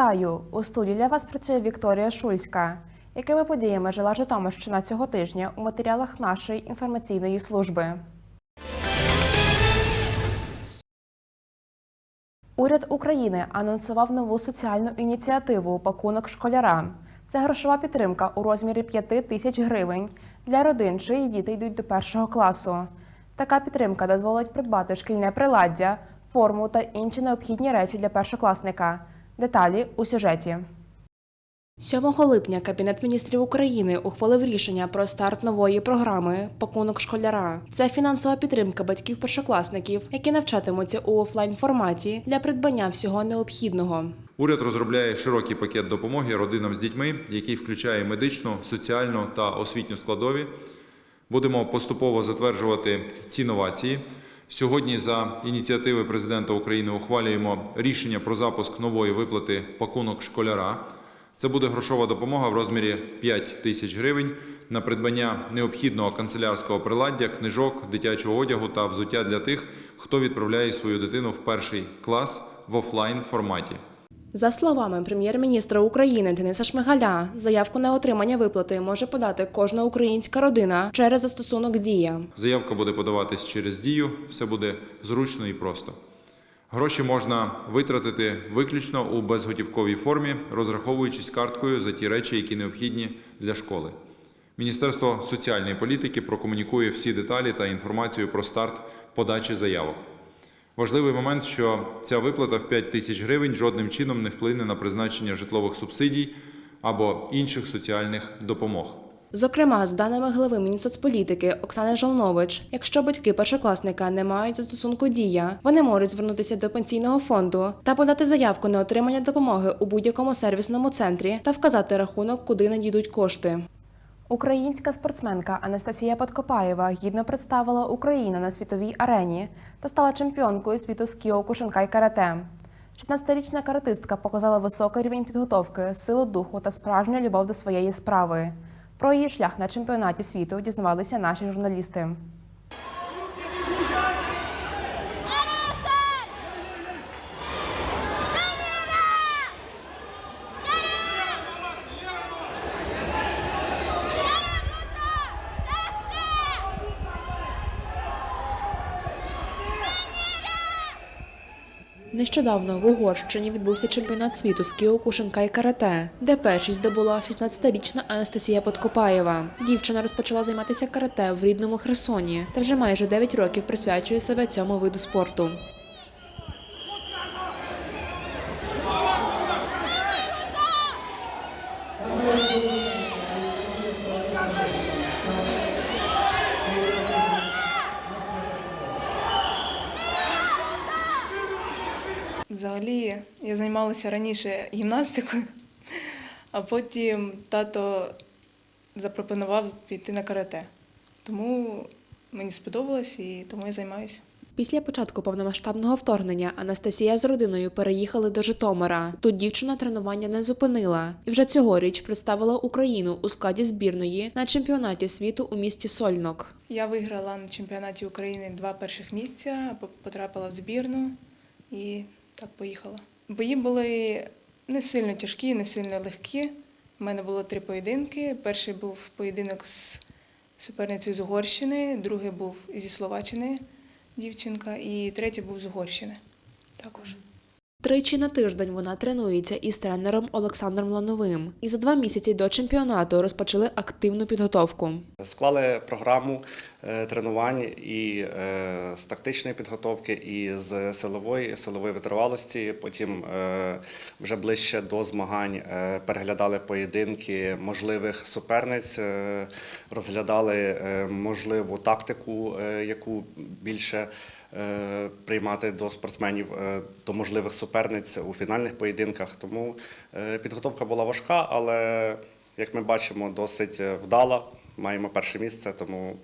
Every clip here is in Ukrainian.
Вітаю! У студії для вас працює Вікторія Шульська. Якими подіями жила Житомирщина цього тижня у матеріалах нашої інформаційної служби? Уряд України анонсував нову соціальну ініціативу Пакунок школярам. Це грошова підтримка у розмірі 5 тисяч гривень для родин, чиї діти йдуть до першого класу. Така підтримка дозволить придбати шкільне приладдя, форму та інші необхідні речі для першокласника. Деталі у сюжеті. 7 липня Кабінет міністрів України ухвалив рішення про старт нової програми Пакунок школяра. Це фінансова підтримка батьків-першокласників, які навчатимуться у офлайн форматі для придбання всього необхідного. Уряд розробляє широкий пакет допомоги родинам з дітьми, який включає медичну, соціальну та освітню складові. Будемо поступово затверджувати ці новації. Сьогодні за ініціативи президента України ухвалюємо рішення про запуск нової виплати пакунок школяра. Це буде грошова допомога в розмірі 5 тисяч гривень на придбання необхідного канцелярського приладдя, книжок, дитячого одягу та взуття для тих, хто відправляє свою дитину в перший клас в офлайн форматі. За словами прем'єр-міністра України Дениса Шмигаля, заявку на отримання виплати може подати кожна українська родина через застосунок Дія. Заявка буде подаватись через дію, все буде зручно і просто. Гроші можна витратити виключно у безготівковій формі, розраховуючись карткою за ті речі, які необхідні для школи. Міністерство соціальної політики прокомунікує всі деталі та інформацію про старт подачі заявок. Важливий момент, що ця виплата в 5 тисяч гривень жодним чином не вплине на призначення житлових субсидій або інших соціальних допомог. Зокрема, з даними глави Мінсоцполітики Оксани Жолнович, якщо батьки першокласника не мають застосунку дія, вони можуть звернутися до пенсійного фонду та подати заявку на отримання допомоги у будь-якому сервісному центрі та вказати рахунок, куди надійдуть кошти. Українська спортсменка Анастасія Подкопаєва гідно представила Україну на світовій арені та стала чемпіонкою світу з кіокушинкай карате. 16-річна каратистка показала високий рівень підготовки, силу духу та справжню любов до своєї справи. Про її шлях на чемпіонаті світу дізнавалися наші журналісти. Нещодавно в Угорщині відбувся чемпіонат світу з кіокушенка і карате, де першість здобула 16-річна Анастасія Подкопаєва. Дівчина розпочала займатися карате в рідному Херсоні та вже майже 9 років присвячує себе цьому виду спорту. Взагалі, я займалася раніше гімнастикою, а потім тато запропонував піти на карате. Тому мені сподобалось і тому я займаюся. Після початку повномасштабного вторгнення Анастасія з родиною переїхали до Житомира. Тут дівчина тренування не зупинила і вже цьогоріч представила Україну у складі збірної на чемпіонаті світу у місті Сольнок. Я виграла на чемпіонаті України два перших місця, по- потрапила в збірну і так поїхала. Бої були не сильно тяжкі, не сильно легкі. У мене було три поєдинки. Перший був поєдинок з суперницею з Угорщини, другий був зі Словаччини дівчинка, і третій був з Угорщини також. Тричі на тиждень вона тренується із тренером Олександром Лановим. І за два місяці до чемпіонату розпочали активну підготовку. Склали програму е, тренувань і е, з тактичної підготовки, і з силової, силової витривалості. Потім е, вже ближче до змагань переглядали поєдинки можливих суперниць, розглядали можливу тактику, яку більше приймати до спортсменів, е, до можливих суперниць у фінальних поєдинках. Тому е, підготовка була важка, але як ми бачимо, досить е, вдала. Маємо перше місце, тому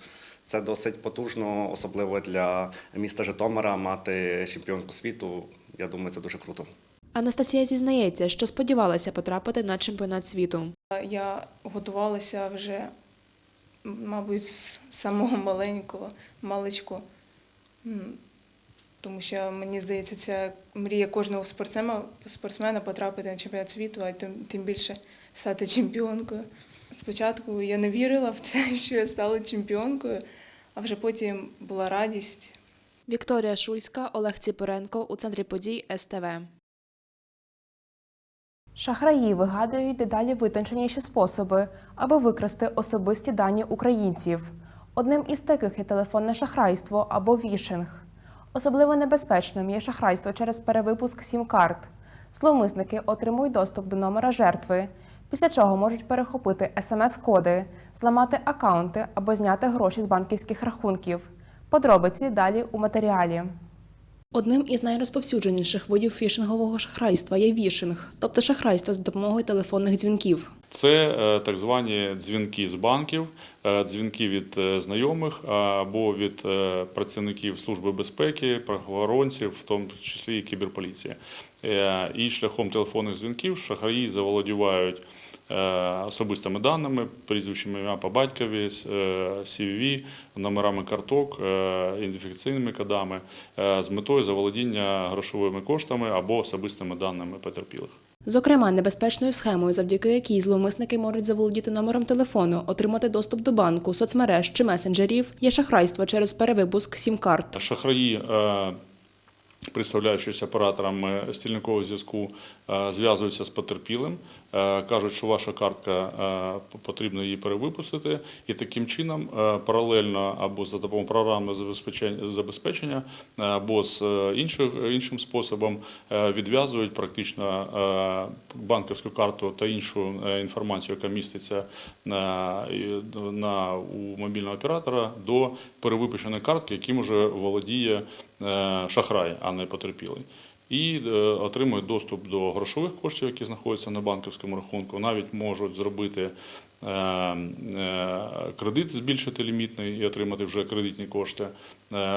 це досить потужно, особливо для міста Житомира мати чемпіонку світу. Я думаю, це дуже круто. Анастасія зізнається, що сподівалася потрапити на чемпіонат світу. Я готувалася вже, мабуть, з самого маленького, маличку. Тому що мені здається, це мрія кожного спортсмена, спортсмена потрапити на чемпіонат світу, а тим, тим більше стати чемпіонкою. Спочатку я не вірила в це, що я стала чемпіонкою, а вже потім була радість. Вікторія Шульська, Олег Ціпоренко у центрі подій СТВ. Шахраї вигадують дедалі витонченіші способи, аби викрасти особисті дані українців. Одним із таких є телефонне шахрайство або вішинг. Особливо небезпечним є шахрайство через перевипуск сім-карт. Зловмисники отримують доступ до номера жертви, після чого можуть перехопити смс-коди, зламати акаунти або зняти гроші з банківських рахунків. Подробиці далі у матеріалі. Одним із найрозповсюдженіших видів фішингового шахрайства є вішинг, тобто шахрайство з допомогою телефонних дзвінків. Це е, так звані дзвінки з банків, е, дзвінки від е, знайомих або від працівників Служби безпеки, правоохоронців, в тому числі і кіберполіції. І шляхом телефонних дзвінків шахраї заволодівають особистими даними, прізвищами ім'я по батькові, CVV, номерами карток, ідентифікаційними кодами з метою заволодіння грошовими коштами або особистими даними потерпілих. Зокрема, небезпечною схемою, завдяки якій зловмисники можуть заволодіти номером телефону, отримати доступ до банку, соцмереж чи месенджерів, є шахрайство через перевипуск сім-карт. Шахраї, е, представляючись операторами стільникового зв'язку, е, зв'язуються з потерпілим, кажуть, що ваша картка е, потрібно її перевипустити, і таким чином е, паралельно або за допомогою програмного забезпечення, е, або з е, інших, іншим способом е, відв'язують практично е, банківську карту та іншу е, інформацію, яка міститься на, на у мобільного оператора до перевипущеної картки, яким уже володіє е, шахрай, а не потерпілий. І е, отримують доступ до грошових коштів, які знаходяться на банківському рахунку. Навіть можуть зробити е, е, кредит, збільшити лімітний і отримати вже кредитні кошти,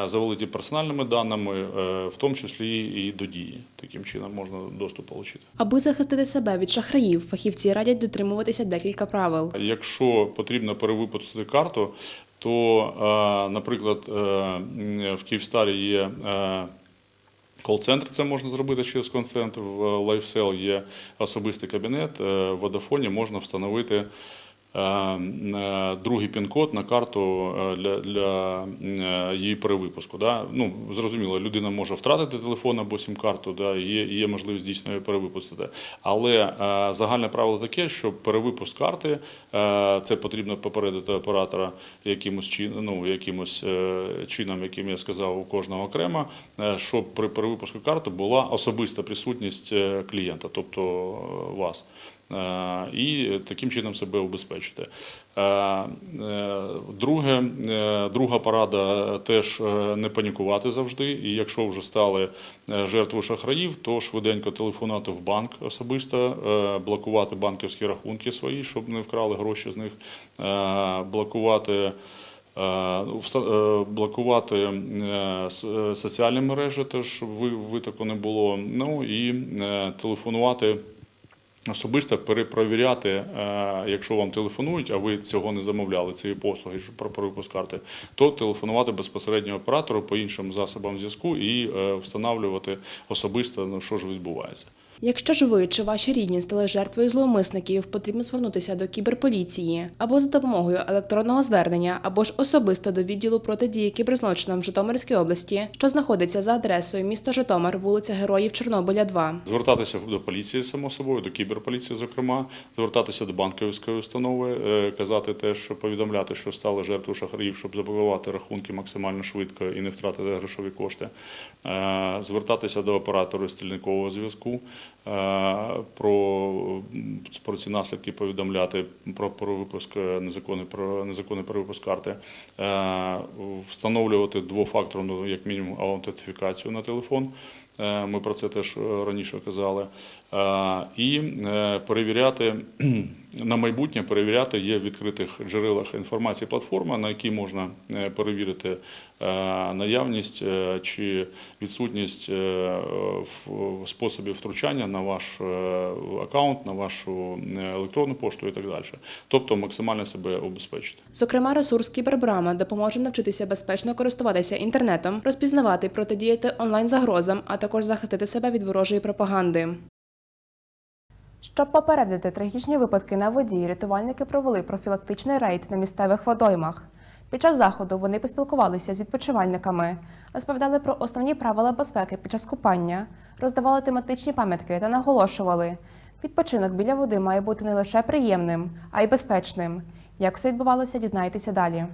завалити персональними даними, в тому числі і до дії. Таким чином можна доступ отримати. Аби захистити себе від шахраїв, фахівці радять дотримуватися декілька правил. Якщо потрібно перевипустити карту, то, наприклад, в Київстарі є кол-центр, це можна зробити через кол-центр, в LifeSell є особистий кабінет, е, в Vodafone можна встановити. Е, е, Другий пін-код на карту е, для, для її перевипуску. Да? Ну, зрозуміло, людина може втратити телефон або сім-карту, да? є, є можливість дійсно її перевипустити. Але загальне правило таке, що перевипуск карти це потрібно попередити оператора якимось, чин, ну, якимось чином, яким я сказав, у кожного окремо, щоб при перевипуску карти була особиста присутність клієнта, тобто вас. І таким чином себе убезпечити. Е, е, Друге, е, друга порада теж не панікувати завжди. І якщо вже стали жертвою шахраїв, то швиденько телефонувати в банк особисто, блокувати банківські рахунки свої, щоб не вкрали гроші з них, блокувати. Блокувати соціальні мережі, теж витоку не було. Ну і телефонувати особисто перепровіряти, е, якщо вам телефонують, а ви цього не замовляли, цієї послуги про перепуск карти, то телефонувати безпосередньо оператору по іншим засобам зв'язку і е, встановлювати особисто, ну, що ж відбувається. Якщо ж ви чи ваші рідні стали жертвою зловмисників, потрібно звернутися до кіберполіції або за допомогою електронного звернення, або ж особисто до відділу протидії кіберзлочинам в Житомирській області, що знаходиться за адресою місто Житомир, вулиця Героїв Чорнобиля, 2. Звертатися до поліції, само собою, до кіберполіції, зокрема, звертатися до банківської установи, е, казати те, що повідомляти, що стали жертвою шахраїв, щоб заблокувати рахунки максимально швидко і не втратити грошові кошти. Е, Звертатися до оператору стільникового зв'язку. Е, Про, про ці наслідки повідомляти про, про випуск е, незаконний про незаконний перевипуск карти, Е, встановлювати двофакторну, як мінімум, аутентифікацію на телефон. Е, Ми про це теж е, раніше казали. Е, І перевіряти на майбутнє перевіряти є в відкритих джерелах інформації платформа, на якій можна перевірити наявність чи відсутність способів втручання на ваш аккаунт, на вашу електронну пошту і так далі. Тобто максимально себе обезпечити. Зокрема, ресурс Кібербрама допоможе навчитися безпечно користуватися інтернетом, розпізнавати протидіяти онлайн-загрозам, а також захистити себе від ворожої пропаганди. Щоб попередити трагічні випадки на воді, рятувальники провели профілактичний рейд на місцевих водоймах. Під час заходу вони поспілкувалися з відпочивальниками, розповідали про основні правила безпеки під час купання, роздавали тематичні пам'ятки та наголошували, відпочинок біля води має бути не лише приємним, а й безпечним. Як все відбувалося, дізнаєтеся далі.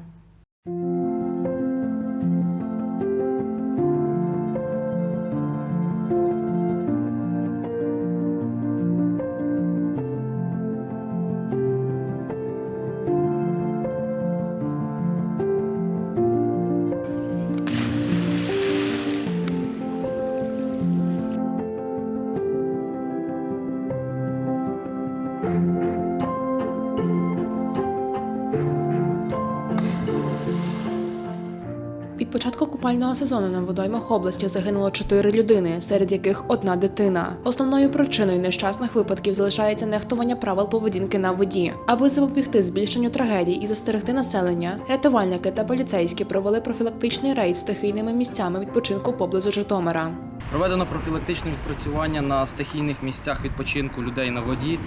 Початку купального сезону на водоймах області загинуло чотири людини, серед яких одна дитина. Основною причиною нещасних випадків залишається нехтування правил поведінки на воді. Аби запобігти збільшенню трагедій і застерегти населення, рятувальники та поліцейські провели профілактичний рейд стихійними місцями відпочинку поблизу Житомира. Проведено профілактичне відпрацювання на стихійних місцях відпочинку людей на воді.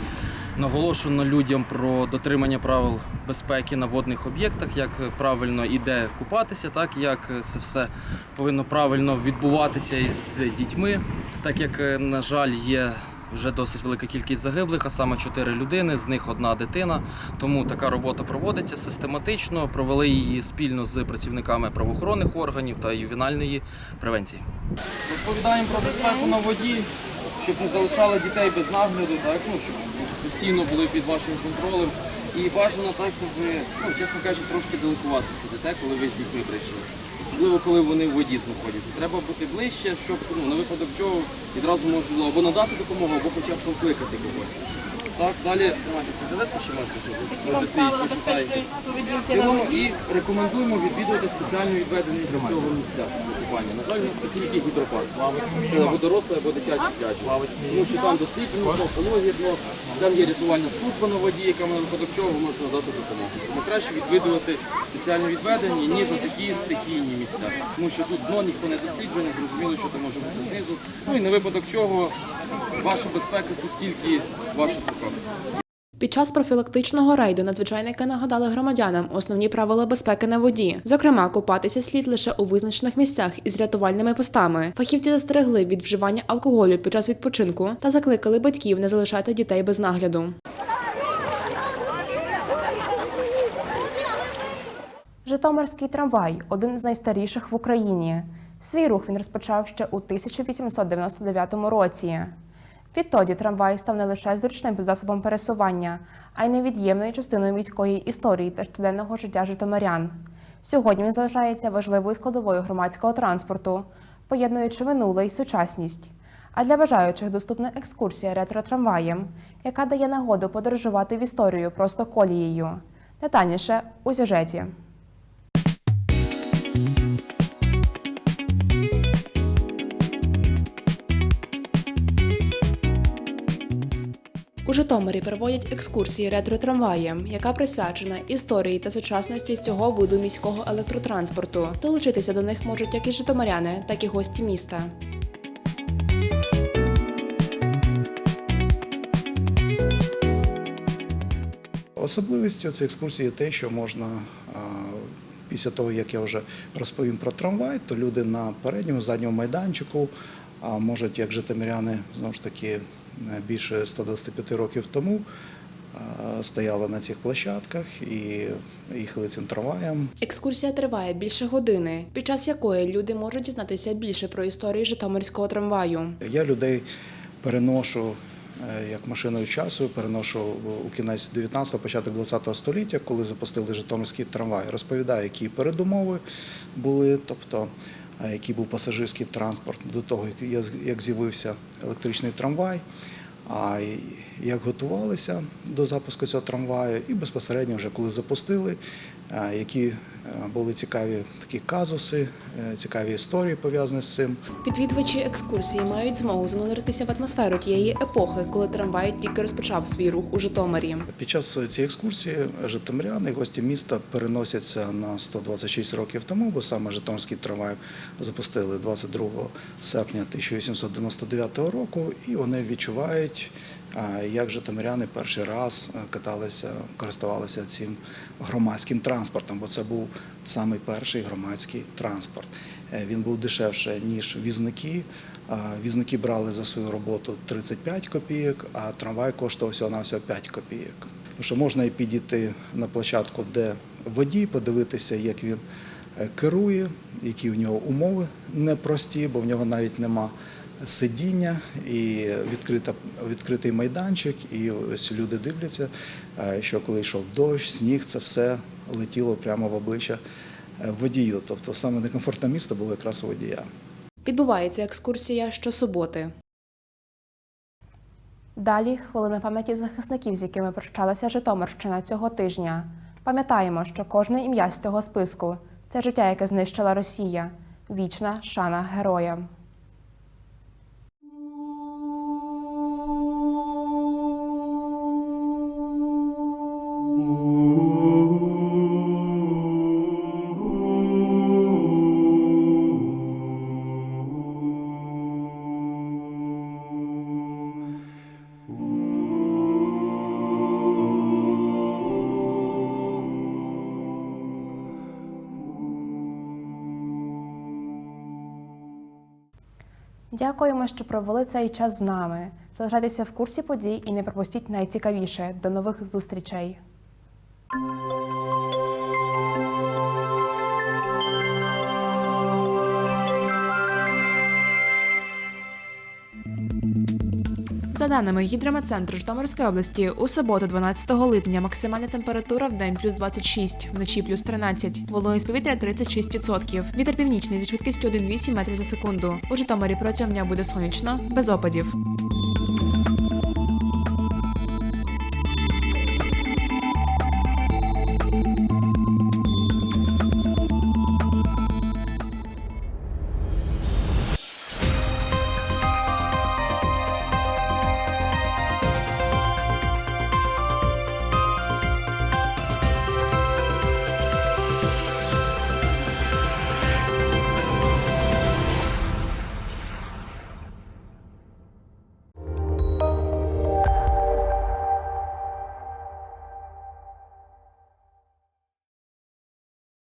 Наголошено людям про дотримання правил безпеки на водних об'єктах, як правильно іде купатися, так як це все повинно правильно відбуватися із дітьми, так як, е, на жаль, є вже досить велика кількість загиблих, а саме чотири людини, з них одна дитина. Тому така робота проводиться систематично. Провели її спільно з працівниками правоохоронних органів та ювенальної превенції. Розповідаємо про безпеку на воді, щоб не залишали дітей без нагляду, так ну щоб постійно були під вашим контролем. І бажано так, ви, ну чесно кажучи, трошки далекувати сидите, коли ви з дітьми прийшли. Особливо коли вони в воді знаходяться. Треба бути ближче, щоб ну, на випадок чого відразу можна було або надати допомогу, або хоча б покликати когось. Так, далі тримайтеся газетку, ще можете сьогодні. Почитаєте. Цілому і рекомендуємо відвідувати спеціально відведені для цього місця купання. На жаль, у нас це тільки гідропарк. Це або дорослий, або дитячий пляж. Тому що там досліджено, пологі там є рятувальна служба на воді, яка на випадок чого може надати допомогу. Тому краще відвідувати спеціально відведені, ніж отакі стихійні місця. Тому що тут дно ніхто не досліджує, не зрозуміло, що там може бути знизу. Ну і на випадок чого ваша безпека тут тільки ваших руках. Під час профілактичного рейду надзвичайники нагадали громадянам основні правила безпеки на воді. Зокрема, купатися слід лише у визначених місцях із рятувальними постами. Фахівці застерегли від вживання алкоголю під час відпочинку та закликали батьків не залишати дітей без нагляду. Житомирський трамвай один з найстаріших в Україні. Свій рух він розпочав ще у 1899 році. Відтоді трамвай став не лише зручним засобом пересування, а й невід'ємною частиною міської історії та щоденного життя житомирян. Сьогодні він залишається важливою складовою громадського транспорту, поєднуючи минуле й сучасність. А для бажаючих доступна екскурсія ретро-трамваєм, яка дає нагоду подорожувати в історію просто колією. Детальніше у сюжеті. Житомирі проводять екскурсії ретро-трамваєм, яка присвячена історії та сучасності цього виду міського електротранспорту. Долучитися до них можуть як і житомиряни, так і гості міста. Особливістю цієї екскурсії є те, що можна після того, як я вже розповім про трамвай, то люди на передньому задньому майданчику можуть, як житомиряни, знову ж таки більше 125 років тому а, стояли на цих площадках і їхали цим трамваєм. Екскурсія триває більше години, під час якої люди можуть дізнатися більше про історію Житомирського трамваю. Я людей переношу е, як машиною часу, переношу у кінець 19-го, початок 20-го століття, коли запустили Житомирський трамвай. Розповідаю, які передумови були, тобто е, який був пасажирський транспорт до того, як з'явився електричний трамвай. А як готувалися до запуску цього трамваю, і безпосередньо вже коли запустили, які е, були цікаві такі казуси, е, цікаві історії пов'язані з цим. Відвідувачі екскурсії мають змогу зануритися в атмосферу тієї епохи, коли трамвай тільки розпочав свій рух у Житомирі. Під час цієї екскурсії житомиряни, гості міста переносяться на 126 років тому, бо саме Житомирський трамвай запустили 22 серпня 1899 року, і вони відчувають, як житомиряни перший раз е, каталися, користувалися цим громадським транспортом, бо це був самий перший громадський транспорт. Е, Він був дешевше ніж візники. Візники брали за свою роботу 35 копійок, а трамвай коштував всього на всього 5 копійок. Тому що можна і підійти на площадку, де водій, подивитися, як він е, керує, які в нього умови непрості, бо в нього навіть нема сидіння і відкрита, відкритий майданчик. І ось люди дивляться, е, що коли йшов дощ, сніг, це все летіло прямо в обличчя е, водію. Тобто саме некомфортне місто було якраз у водія. Відбувається екскурсія щосуботи. Далі хвилина пам'яті захисників, з якими прощалася Житомирщина цього тижня. Пам'ятаємо, що кожне ім'я з цього списку це життя, яке знищила Росія. Вічна шана героям. Дякуємо, що провели цей час з нами. Залишайтеся в курсі подій і не пропустіть найцікавіше. До нових зустрічей! За даними гідрометцентру Житомирської області, у суботу, 12 липня, максимальна температура в день плюс 26, вночі плюс 13, вологість повітря 36%. Вітер північний зі швидкістю 1,8 метрів за секунду. У Житомирі протягом дня буде сонячно, без опадів.